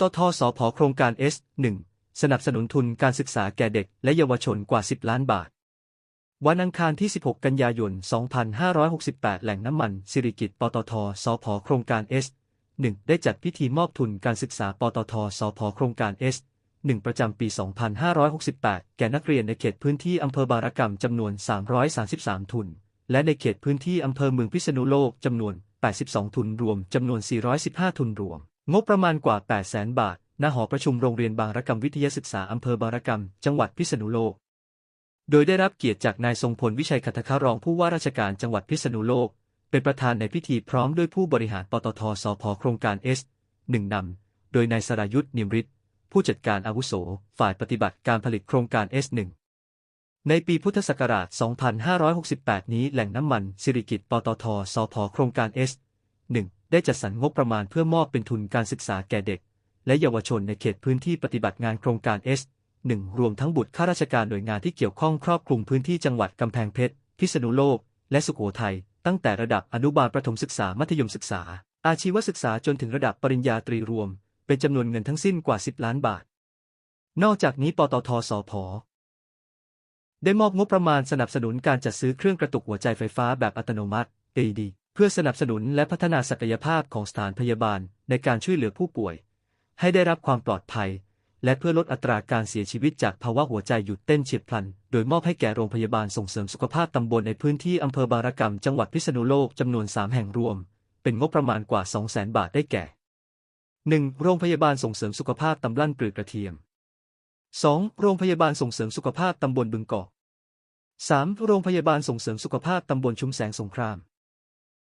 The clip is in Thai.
ตทสพโครงการ S1 สนับสนุนทุนการศึกษาแก่เด็กและเยาวชนกว่า 10 ล้านบาท วันอังคารที่ 16 กันยายน 2568 แหล่งน้ำมันสิริกิตปตทสพโครงการ S1 ได้จัดพิธีมอบทุนการศึกษาปตทสพโครงการ S1 ประจำปี 2568 แก่นักเรียนในเขตพื้นที่อำเภอบารกรรมจำนวน 333 ทุน และในเขตพื้นที่อำเภอเมืองพิษณุโลกจำนวน 82 ทุนรวมจำนวน 415 ทุนรวม งบประมาณกว่า 800,000 บาท ณ หอประชุมโรงเรียนบางระกรรมวิทยาศึกษา อำเภอบางระกรรม จังหวัดพิษณุโลก โดยได้รับเกียรติจากนายทรงพลวิชัยคัตคารองผู้ว่าราชการจังหวัดพิษณุโลก เป็นประธานในพิธีพร้อมด้วยผู้บริหารปตทสพโครงการ S หนึ่งนำ โดยนายสรายุทธ์นิมฤทธิ์ผู้จัดการอาวุโส ฝ่ายปฏิบัติการผลิตโครงการ S1 ในปีพุทธศักราช 2568 นี้แหล่งน้ำมันสิริกิตปตทสพโครงการ S1 ได้จัดสรรงบประมาณเพื่อมอบเป็นทุนการศึกษาแก่เด็ก และเยาวชนในเขตพื้นที่ปฏิบัติงานโครงการ S1 รวมทั้งบุตรข้าราชการหน่วยงานที่เกี่ยวข้องครอบคลุมพื้นที่จังหวัดกำแพงเพชร พิษณุโลก และสุโขทัย ตั้งแต่ระดับอนุบาลประถมศึกษามัธยมศึกษา อาชีวศึกษาจนถึงระดับปริญญาตรีรวม เป็นจำนวนเงินทั้งสิ้นกว่า 10 ล้านบาท นอกจากนี้ปตทสพได้มอบงบประมาณสนับสนุนการจัดซื้อเครื่องกระตุกหัวใจไฟฟ้าแบบอัตโนมัติ AED พื่อสนับสนุนและพัฒนาศักยภาพของสถานพยาบาลในการช่วยเหลือผู้ป่วย ให้ได้รับความปลอดภัย และเพื่อลดอัตราการเสียชีวิตจากภาวะหัวใจหยุดเต้นเฉียบพลัน โดยมอบให้แก่โรงพยาบาลส่งเสริมสุขภาพตำบลในพื้นที่อำเภอบารกรรมจังหวัดพิษณุโลกจำนวน 3 แห่งรวม เป็นงบประมาณกว่า 200,000 บาทได้แก่ 1. โรงพยาบาลส่งเสริมสุขภาพตำลั่นปลือกระเทียม 2. โรงพยาบาลส่งเสริมสุขภาพตำบลบึงกอก 3. โรงพยาบาลส่งเสริมสุขภาพตำบลชุมแสงสงคราม